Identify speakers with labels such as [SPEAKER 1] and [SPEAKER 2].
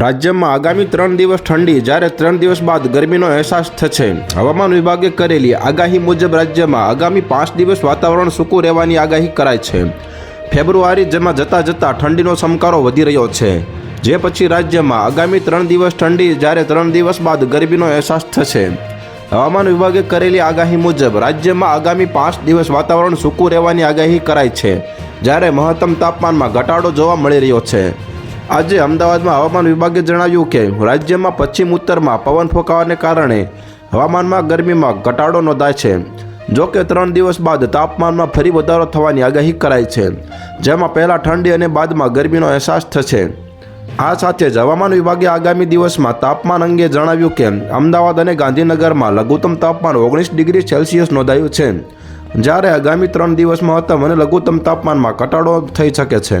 [SPEAKER 1] રાજ્યમાં આગામી ત્રણ દિવસ ઠંડી, જ્યારે ત્રણ દિવસ બાદ ગરમીનો અહેસાસ થશે. હવામાન વિભાગે કરેલી આગાહી મુજબ રાજ્યમાં આગામી પાંચ દિવસ વાતાવરણ સૂકું રહેવાની આગાહી કરાઈ છે. ફેબ્રુઆરી, જેમાં જતાં જતાં ઠંડીનો સમકારો વધી રહ્યો છે. જે પછી રાજ્યમાં આગામી ત્રણ દિવસ ઠંડી, જ્યારે ત્રણ દિવસ બાદ ગરમીનો અહેસાસ થશે. હવામાન વિભાગે કરેલી આગાહી મુજબ રાજ્યમાં આગામી પાંચ દિવસ વાતાવરણ સૂકું રહેવાની આગાહી કરાઈ છે, જ્યારે મહત્તમ તાપમાનમાં ઘટાડો જોવા મળી રહ્યો છે. આજે અમદાવાદમાં હવામાન વિભાગે જણાવ્યું કે રાજ્યમાં પશ્ચિમ ઉત્તરમાં પવન ફૂંકાવાને કારણે હવામાનમાં ગરમીમાં ઘટાડો નોંધાય છે. જો કે ત્રણ દિવસ બાદ તાપમાનમાં ફરી વધારો થવાની આગાહી કરાઈ છે, જેમાં પહેલાં ઠંડી અને બાદમાં ગરમીનો અહેસાસ થશે. આ સાથે જ હવામાન વિભાગે આગામી દિવસમાં તાપમાન અંગે જણાવ્યું કે અમદાવાદ અને ગાંધીનગરમાં લઘુત્તમ તાપમાન ઓગણીસ ડિગ્રી સેલ્સિયસ નોંધાયું છે. જ્યારે આગામી ત્રણ દિવસ મહત્તમ અને લઘુત્તમ તાપમાનમાં ઘટાડો થઈ શકે છે.